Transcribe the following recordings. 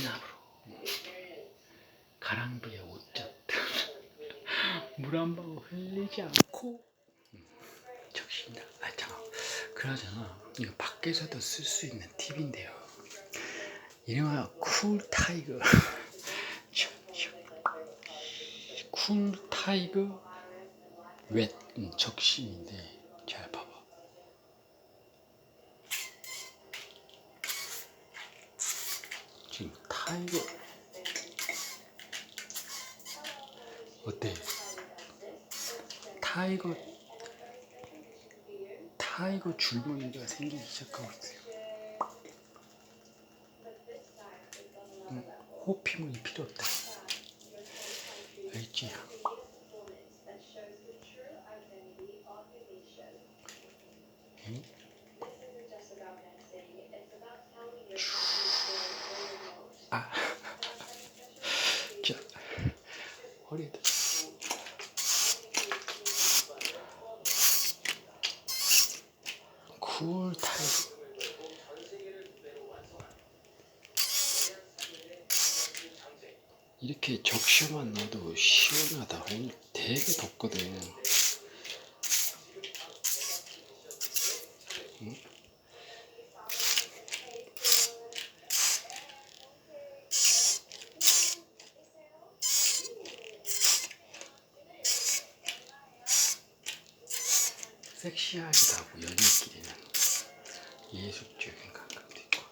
진압으로 가랑비에 옷젖 물한 방울 흘리지 않고 적신다. 아 잠깐. 그러잖아. 이거 밖에서도 쓸 수 있는 팁인데요. 이름하여 쿨 타이거. 쿨 타이거 웻 음, 적심인데 잘 봐 봐. 지금 타이거 어때? 타이거 타이거 줄무늬가 생기기 시작하고 있어요. 응, 호피무늬 필요 없다. 알지? 응? 아, 자, 허리에다. 쿨 타입. 이렇게 적셔만 넣어도 시원하다. 오늘 되게 덥거든. 응? 섹시하기도 하고 연인끼리는 예술적인 감각도 있고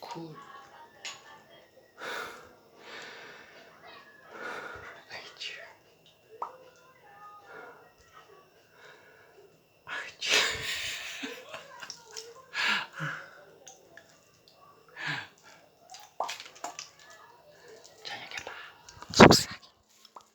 쿨 알지 알지 저녁에 봐